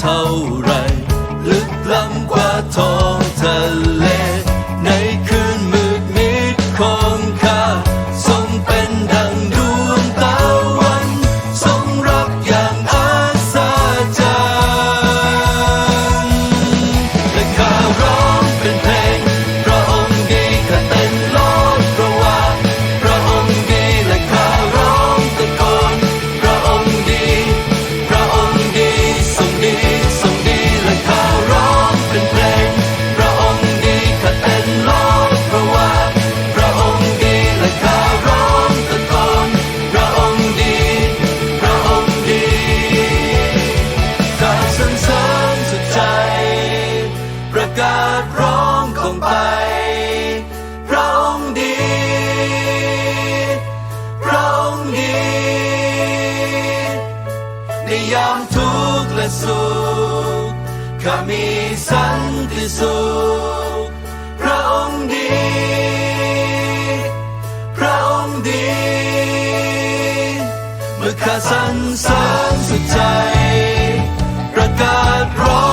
เท่าไรลึกล้ำกว่าท้องทะเล ในคืนมืดมิดคง สุขขมีสันติสุขพระองค์ดี พระองค์ดี เมื่อข้าสรรเสริญสุดใจ ประกาศร้อง